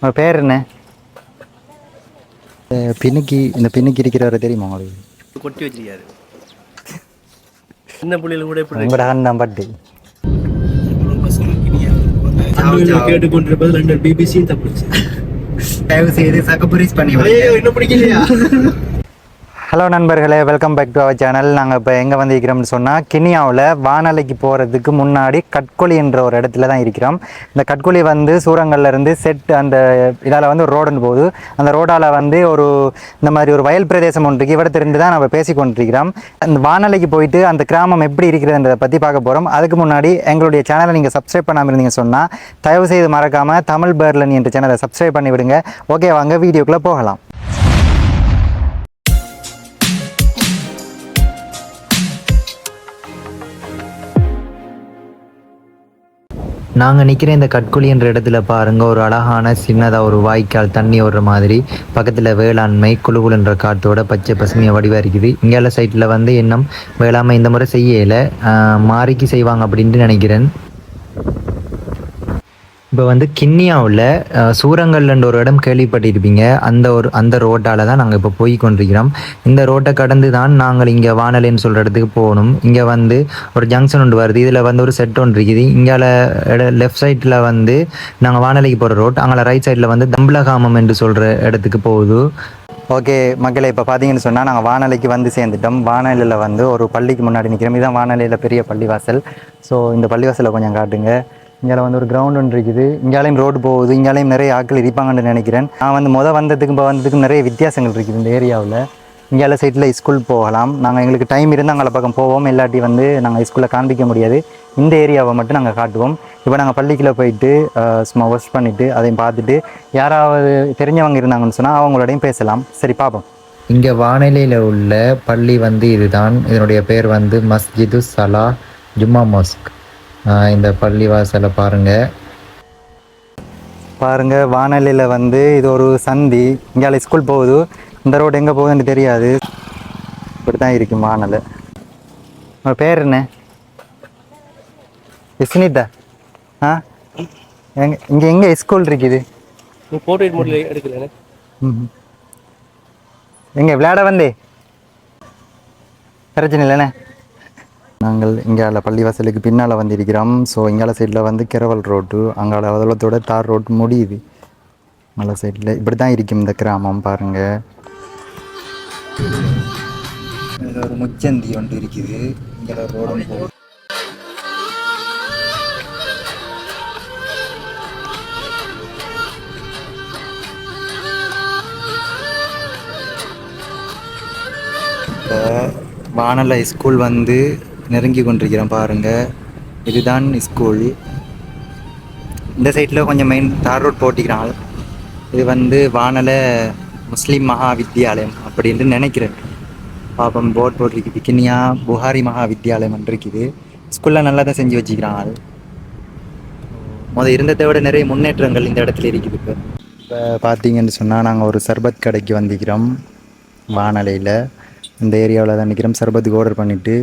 உங்கள் பேர் என்ன? இந்த பின்னுக்கி இந்த பின்னுக்கி இருக்கிறவரை தெரியுமா உங்களுக்கு? கொட்டி வச்சிருக்காரு. சின்ன பிள்ளைகள் கூட இப்படி உங்களோட அண்ணன் பட்டு. கேட்டுக்கொண்டிருப்பது லண்டன் பிபிசி தமிழ். தயவு செய்து சக்கப்புரிஸ் பண்ணி என்ன பிடிக்கலையா? ஹலோ நண்பர்களே. Welcome back to our channel நாங்கள் இப்போ எங்கே வந்து இருக்கிறோம்னு சொன்னால் கினியாவில் வானலைக்கு போகிறதுக்கு முன்னாடி கட்கொலி என்ற ஒரு இடத்துல தான் இருக்கிறோம். இந்த கட்கொலி வந்து சூரங்கள்லேருந்து செட் அந்த இதால் வந்து ரோடுன்னு போகுது. அந்த ரோடால் வந்து ஒரு இந்த மாதிரி ஒரு வயல் பிரதேசம் ஒன்று இருக்கு இவடத்திலிருந்து தான் நம்ம பேசி கொண்டிருக்கிறோம். அந்த வானலைக்கு போயிட்டு அந்த கிராமம் எப்படி இருக்கிறதுன்றதை பற்றி பார்க்க போகிறோம் அதுக்கு முன்னாடி எங்களுடைய சேனலை நீங்கள் சப்ஸ்கிரைப் பண்ணாமல் இருந்தீங்க சொன்னால் தயவுசெய்து மறக்காமல் தமிழ் பேர்லன் என்ற சேனலை சப்ஸ்கிரைப் பண்ணி விடுங்க ஓகே வாங்க வீடியோக்குள்ளே போகலாம். நாங்கள் நிற்கிற இந்த கட்குழின்ற இடத்துல பாருங்கள் ஒரு அழகான சின்னதாக ஒரு வாய்க்கால் தண்ணி ஓடுற மாதிரி. பக்கத்தில் வேளாண்மை குழுகுலுன்ற காட்டோட பச்சை பசுமையாக வடிவாக இருக்குது இங்கே சைட்டில் வந்து இன்னும் வேளாண்மை இந்த முறை செய்யலை. மாறிக்கு செய்வாங்க அப்படின்ட்டு நினைக்கிறேன். இப்போ வந்து கிண்ணியாவில் சூரங்கல்லன்ற ஒரு இடம் கேள்விப்பட்டிருப்பீங்க. அந்த ஒரு அந்த ரோட்டால் தான் நாங்கள் இப்போ போய் கொண்டிருக்கிறோம். இந்த ரோட்டை கடந்து தான் நாங்கள் இங்கே வானலைன்னு சொல்கிற இடத்துக்கு போகணும். இங்கே வந்து ஒரு ஜங்ஷன் ஒன்று வருது. இதில் வந்து ஒரு செட் ஒன்று இருக்குது. இங்கால லெஃப்ட் சைடில் வந்து நாங்கள் வானலைக்கு போகிற ரோட் அங்கே ரைட் சைடில் வந்து தம்பலகாமம் என்று சொல்கிற இடத்துக்கு போகுது. ஓகே மக்களை இப்போ பார்த்தீங்கன்னு சொன்னால் நாங்கள் வானலைக்கு வந்து சேர்ந்துட்டோம். வானலையில் வந்து ஒரு பள்ளிக்கு முன்னாடி நிற்கிறோம் இதுதான் வானலையில் பெரிய பள்ளிவாசல். ஸோ இந்த பள்ளிவாசலை கொஞ்சம் காட்டுங்க. இங்கே வந்து ஒரு கிரவுண்ட் ஒன்று இருக்குது. இங்கேயும் ரோடு போகுது. இங்கேயாலையும் நிறைய ஆட்கள் இருப்பாங்கன்னு நினைக்கிறேன். நான் வந்து மொதல் வந்ததுக்கும் இப்போ வந்ததுக்கும் நிறைய வித்தியாசங்கள் இருக்குது இந்த ஏரியாவில் இங்கேயால சைட்டில் ஸ்கூல் போகலாம். நாங்கள் எங்களுக்கு டைம் இருந்து அங்கே பக்கம் போவோம். இல்லாட்டி வந்து நாங்கள் ஸ்கூலில் காண்பிக்க முடியாது. இந்த ஏரியாவை மட்டும் நாங்கள் காட்டுவோம். இப்போ நாங்கள் பள்ளிக்குள்ளே போயிட்டு சும்மா ஒர்க் பண்ணிவிட்டு அதையும் பார்த்துட்டு யாராவது தெரிஞ்சவங்க இருந்தாங்கன்னு சொன்னால் அவங்களோடையும் பேசலாம். சரி பார்ப்போம் இங்கே வானிலையில் உள்ள பள்ளி வந்து இதுதான். இதனுடைய பேர் வந்து மஸ்ஜிது சலா ஜும்மா மோஸ்க். இந்த பள்ளி வாசலை பாருங்கள் பாருங்க வானொலியில் வந்து இது ஒரு சந்தி. இங்கே ஸ்கூல் போகுது. இந்த ரோடு எங்கே போகுதுன்னு தெரியாது. இப்படி தான் இருக்கும் வானல். உங்கள் பேர் என்ன? இஸ்னிதா ஆ? எங்க இங்கே எங்கே ஸ்கூல் இருக்குது? ம் எங்கே விளையாட வந்தே? பிரச்சனை இல்லைண்ணே நாங்கள் இங்கால பள்ளிவாசலுக்கு பின்னால் வந்திருக்கிறோம். ஸோ இங்கால சைடில் வந்து கிரவல் ரோட்டு அங்கால வதலத்தோட தார் ரோட்டு முடியுது. மலை சைடில் இப்படி தான் இருக்கும் இந்த கிராமம் பாருங்கள் இதில் ஒரு முச்சந்தி ஒன்று இருக்குது. இங்கே ஒரு ரோடு போகுது. ஸ்கூல் வந்து நெருங்கி கொண்டிருக்கிறேன் பாருங்க. இதுதான் ஸ்கூல் இந்த சைடில் கொஞ்சம் மெயின் தார் ரோட் போட்டிக்கிறாள் இது வந்து வானல முஸ்லீம் மகா வித்தியாலயம் அப்படின்னு நினைக்கிறேன். பாப்பம் போர்ட் போட்டிருக்கு. கினியா புகாரி மகா வித்தியாலயம் இருக்குது. ஸ்கூலில் நல்லா தான் செஞ்சு வச்சுக்கிறாங்க முதல் இருந்ததை விட நிறைய முன்னேற்றங்கள் இந்த இடத்துல இருக்குது இப்போ. இப்போ பார்த்தீங்கன்னு சொன்னால் நாங்கள் ஒரு சர்பத் கடைக்கு வந்திக்கிறோம் வானலையில். இந்த ஏரியாவில் தான் நிற்கிறோம் சர்பத்துக்கு ஆர்டர் பண்ணிவிட்டு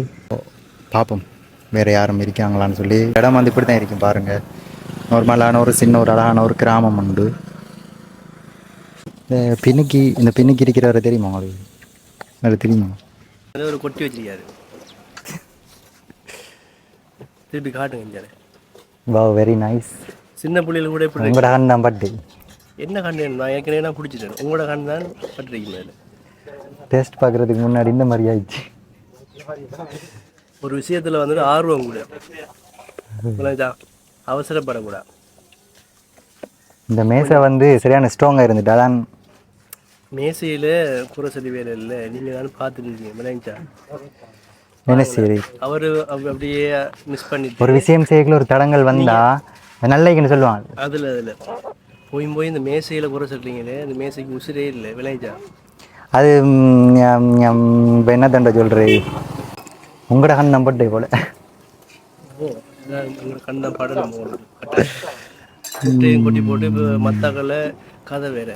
பார்ப்போம். வேறு யாரும் இருக்காங்களான்னு சொல்லி. இடம் வந்து இப்படி தான் இருக்கும் பாருங்கள் நார்மலான ஒரு சின்ன ஒரு அழகான ஒரு கிராமம் உண்டு. இந்த பின்னுக்கி இந்த பின்னுக்கி இருக்கிறவரை தெரியுமா உங்களுக்கு? உங்களுக்கு தெரியுமா? ஏதோ ஒரு கொட்டி வச்சிருக்காரு. திருப்பி காட்டுங்க வா வெரி நைஸ் சின்ன பிள்ளைகள் கூட இப்படி உங்களோட அண்ணன் பட்டு என்ன கண்டு நான் ஏற்கனவே நான் பிடிச்சிட்டேன் உங்களோட கண்டு தான் பட்டிருக்கீங்க டேஸ்ட் பார்க்குறதுக்கு முன்னாடி இந்த மாதிரி ஆயிடுச்சு. ஒரு விஷயத்தில் வந்துட்டு ஆர்வம் கூட. புரியுதா? அவசரப்படக்கூடாது இந்த மேசை வந்து சரியான ஸ்ட்ராங்காக இருந்துட்டு? அதான் மேசையில் குறை சொல்லி வேலை இல்லை. நீங்கள் தானே பார்த்துருக்கீங்க விளைஞ்சா என்ன சரி? அவர் அப்படியே மிஸ் பண்ணிட்டு ஒரு விஷயம் செய்யக்குள்ள ஒரு தடங்கள் வந்தா நல்லைக்குன்னு சொல்லுவாங்க. அதில் அதில். போய் போய் இந்த மேசையில் குறை சொல்றீங்களே இந்த மேசைக்கு உசிரே இல்லை. விளைஞ்சா அது இப்ப என்ன தண்டை சொல்றே? உங்களோட கண் நம்பட்டே போல. கண்ணை படணும் கொட்டி போட்டு மத்தாக்களை கதை வேற.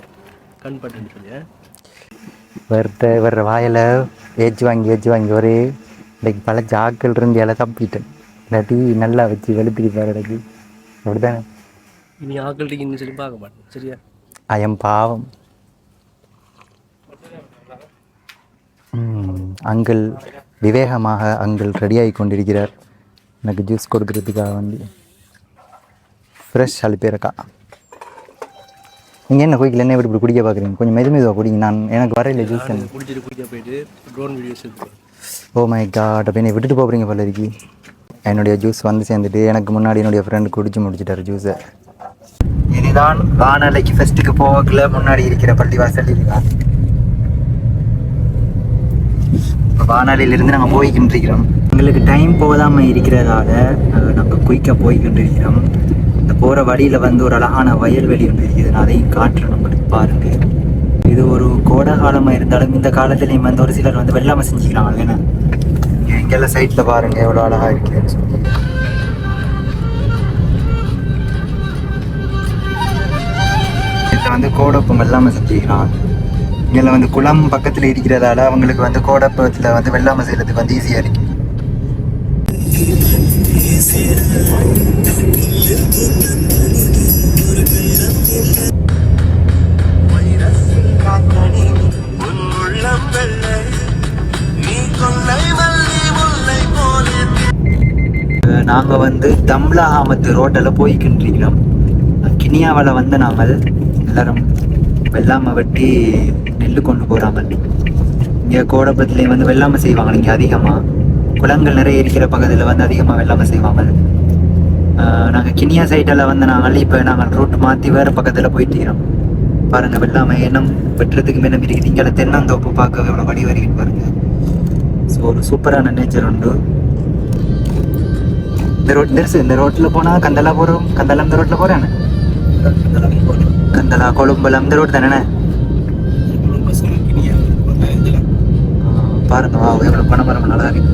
கண் பட்டுன்னு சொல்லி ஆ? வேற வேற வாயில ஏச்சு வாங்கி ஏச்சு வாங்கி ஒரு இன்னைக்கு பல ஜாக்கள் இருந்து எல்லாம் தப்பிட்டேன். இல்லாட்டி நல்லா வச்சு வெளுத்துக்கு பாரு எனக்கு அப்படித்தானே? இனி ஆக்கள்கிட்ட இன்னும் சொல்லி பார்க்க மாட்டேன். சரியா? அயம் பாவம். அங்கிள் விவேகமாக அங்கிள் ரெடியாகி கொண்டிருக்கிறார். எனக்கு ஜூஸ் கொடுக்கறதுக்காக வந்து ஃப்ரெஷ் அழுப்பேரக்கா நீங்கள் என்ன குயிக்கில் என்ன இப்படி குடிக்க பார்க்குறீங்க கொஞ்சம் மெது மெதுவாக குடிங்க. நான் எனக்கு வரையில ஜூஸ் குடிச்சிட்டு குடிக்க போயிட்டு drone videos oh my god அப்போ என்னை விட்டுட்டு போகிறீங்க போல இருக்கி. என்னுடைய ஜூஸ் வந்து சேர்ந்துட்டு எனக்கு முன்னாடி என்னுடைய ஃப்ரெண்டு குடிச்சு முடிச்சிட்டாரு ஜூஸை இதுதான் வானலைக்கு ஃபெஸ்ட்டுக்கு போகல முன்னாடி இருக்கிற பள்ளிவாசல் இதுதான். இப்ப வானலையிலிருந்து நாங்கள் போய்கின்றிருக்கிறோம் எங்களுக்கு டைம் போகாமல் இருக்கிறதால நாங்கள் குயிக்காக போய்கின்றிருக்கிறோம் இந்த போகிற வழியில் வந்து ஒரு அழகான வயல்வெளி ஒன்று இருக்குது. நான் அதையும் காட்டுறேன் நம்மளுக்கு பாருங்கள் இது ஒரு கோடை காலமாக இருந்தாலும் இந்த காலத்துலேயும் வந்து ஒரு சிலர் வந்து வெள்ளாமை செஞ்சுக்கிறாங்க. ஏன்னா எங்கெல்லாம் சைட்டில் பாருங்கள் எவ்வளோ அழகாக இருக்குதுன்னு சொல்லி இதில் வந்து கோடப்பம் வெள்ளாமை செஞ்சுக்கிறான் இதில் வந்து குளம் பக்கத்தில் இருக்கிறதால அவங்களுக்கு வந்து கோடப்பத்தில் வந்து வெள்ளாமை செய்யறதுக்கு வந்து ஈஸியாக இருக்கு. நாங்கள் வந்து தம்லாஹாமத்து ரோட்டில் போய்கின்றிருக்கிறோம் கினியாவில் வந்து நாங்கள் எல்லாரும் வெள்ளாமை வெட்டி நெல் கொண்டு போகிறாங்க இங்கே கோடப்பத்துலேயும் வந்து வெள்ளாமை செய்வாங்க. இங்கே அதிகமாக குளங்கள் நிறைய இருக்கிற பகுதியில் வந்து அதிகமாக வெள்ளாமை செய்வாங்க. நாங்கள் கினியா சைட்டில் வந்து நாங்கள் இப்போ நாங்கள் ரூட் மாற்றி வேறு பக்கத்தில் போயிட்டு இருக்கிறோம். பாருங்கள் வெள்ளாமை எண்ணம் வெட்டுறதுக்கு மேலே இருக்குது. இங்கே தென்னந்தோப்பு பார்க்க எவ்வளோ வடி வருகின்னு பாருங்கள் ஸோ ஒரு சூப்பரான நேச்சர் உண்டு. இந்த ரோட் தெரிசு இந்த ரோட்டில் போனால் கந்தலா போகிறோம் கந்தலா இந்த ரோட்டில் போகிறேன் கந்தலா கொழும்பலம் இந்த ரோடு தானே பாருங்க வா எவ்வளோ பணம் மரம் நல்லா இருக்கு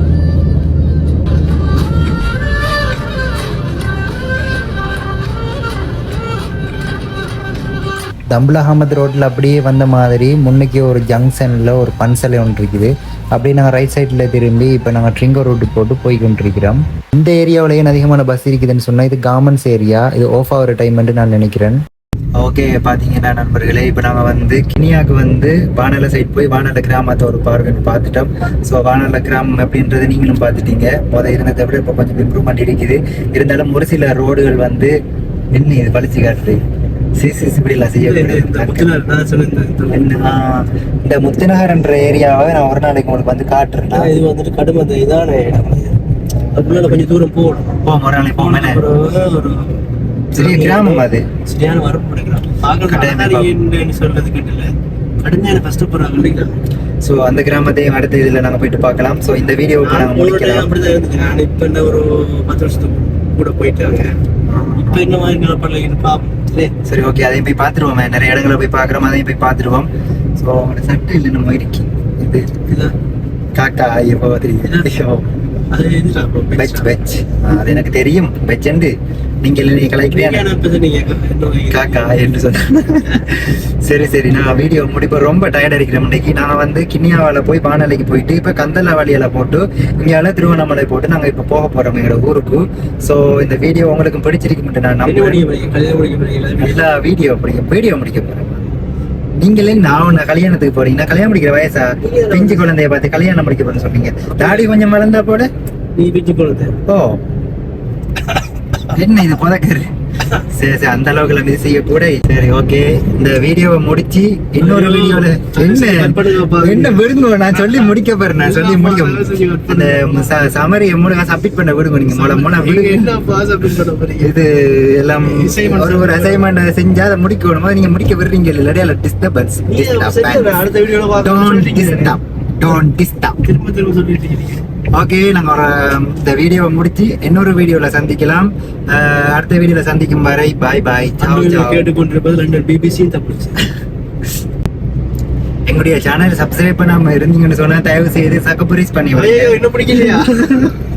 தம்புல் அகமது ரோட்டில் அப்படியே வந்த மாதிரி முன்னுக்கு ஒரு ஜங்ஷனில் ஒரு பன்சலை ஒன்று இருக்குது. அப்படியே நாங்கள் ரைட் சைடில் திரும்பி இப்போ நாங்கள் ட்ரிங்கோ ரோட்டு போட்டு போய் கொண்டிருக்கிறோம் இந்த ஏரியாவிலேயே அதிகமான பஸ் இருக்குதுன்னு சொன்னால் இது காமன்ஸ் ஏரியா இது ஆஃப் ஆகிற டைம்னு நான் நினைக்கிறேன். ஓகே பார்த்தீங்கன்னா நண்பர்களே இப்போ நாங்கள் வந்து கினியாவுக்கு வந்து வானல சைட் போய் வானல கிராமத்தை ஒரு பார்வைன்னு பார்த்துட்டோம். ஸோ வானல கிராமம் அப்படின்றது நீங்களும் பார்த்துட்டீங்க. முத இருந்ததை விட இப்போ கொஞ்சம் இம்ப்ரூவ்மெண்ட் இருக்குது. இருந்தாலும் ஒரு சில ரோடுகள் வந்து என்ன இது பழிச்சு காட்டுது. இந்த முத்துநகர் என்ற ஏரியாவை நான் ஒரு நாளைக்கு உங்களுக்கு வந்து காட்டுறேன். இது வந்துட்டு கடுமை அந்த இதான இடம். அதுக்குள்ள கொஞ்சம் தூரம் போகணும் போ ஒரு நாளைக்கு போமே ஒரு சிறிய கிராமம் அது. சரியான வரப்பு படிக்கிறான் பார்க்கணும் சொல்றது கேட்டல. கடுமையான கஷ்டப்படுறாங்க ஸோ அந்த கிராமத்தையும் அடுத்த இதில் நாங்கள் போயிட்டு பார்க்கலாம். ஸோ இந்த வீடியோவுக்கு நாங்கள் முடிக்கலாம். அப்படிதான் இருந்துக்கிறேன் நான் இப்ப என்ன ஒரு பத்து வருஷத்துக்கு கூட போயிட்டாங்க. இப்ப என்ன மாதிரி நிலப்படல இல்லையே சரி ஓகே அதையும் போய் பார்த்துருவோம். நிறைய இடங்களை போய் பார்க்குறோம். அதையும் போய் பார்த்துருவோம். ஸோ அவங்களோட சட்டை இல்லை நம்ம இருக்கு. இது காக்கா ஐயோ. bro? பெச் பெச் அது எனக்கு தெரியும். பெச்சண்டு நீங்கள் நீ நீங்க கலாய்க்கிறேன் என்ன? என்ன காக்கா என்று சொன்னேன் சரி சரி. நான் வீடியோ முடிப்ப ரொம்ப டயர்ட் அடிக்கிறேன் இன்னைக்கு நான் வந்து கிண்ணியாவால போய் வானலைக்கு போயிட்டு இப்போ கந்தல வழியில போட்டு இங்கால திருவண்ணாமலை போட்டு நாங்கள் இப்போ போக போறோம் எங்களோட ஊருக்கு. ஸோ இந்த வீடியோ உங்களுக்கு பிடிச்சிருக்கு மட்டும் நான் நம்புறேன். வீடியோ பிடிக்க வீடியோ முடிக்க போறேன். நீங்களே நான் கல்யாணத்துக்கு போறீங்க நான் கல்யாணம் முடிக்கிற வயசா? பிஞ்சு குழந்தைய பார்த்து கல்யாணம் முடிக்க போறேன்னு சொன்னீங்க. தாடி கொஞ்சம் வளர்ந்தா போல நீ பிச்சு போனது ஓ. என்ன இது புதக்கரு? சரி சரி அந்த அளவுக்கு எல்லாம் இது செய்யக்கூட சரி ஓகே இந்த வீடியோவை முடிச்சு இன்னொரு வீடியோல என்ன? என்ன விடுங்க நான் சொல்லி முடிக்க போறேன் நான் சொல்லி முடிக்க அந்த சமரியை மூணு சப்மிட் பண்ண விடுங்க நீங்க மூல மூணு விடுங்க. இது எல்லாம் ஒரு ஒரு அசைன்மெண்ட் செஞ்சா அதை முடிக்கணும்? நீங்க முடிக்க விடுறீங்க இல்லாட்டி அதில் டிஸ்டர்பன்ஸ் அடுத்த வீடியோல டோன்ட் டிஸ்டர்ப் டோன்ட் டிஸ்டர்ப் திரும்ப திரும்ப சொல்லிட்டு ஓகே நாங்க ஒரு இந்த வீடியோவை முடிச்சு இன்னொரு வீடியோல சந்திக்கலாம். அடுத்த வீடியோல சந்திக்கும் வரை பாய் பாய் கேட்டுக்கொண்டிருப்பது லண்டன் பிபிசி தப்பிச்சு எங்களுடைய சேனல் சப்ஸ்கிரைப் பண்ணாம இருந்தீங்கன்னு சொன்னா தயவு செய்து சக்கப்புரிஸ் பண்ணி இன்னும் பிடிக்கலையா?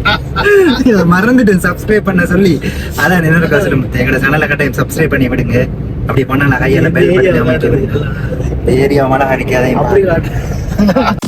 மறந்துட்டு சப்ஸ்கிரைப் பண்ண சொல்லி. அதான் என்னோட கஷ்டம் எங்களோட சேனலை கட்டாயம் சப்ஸ்கிரைப் பண்ணி விடுங்க. அப்படி பண்ணா நான் கையில பெல் பட்டன் ஏரியா அப்படி காட்டு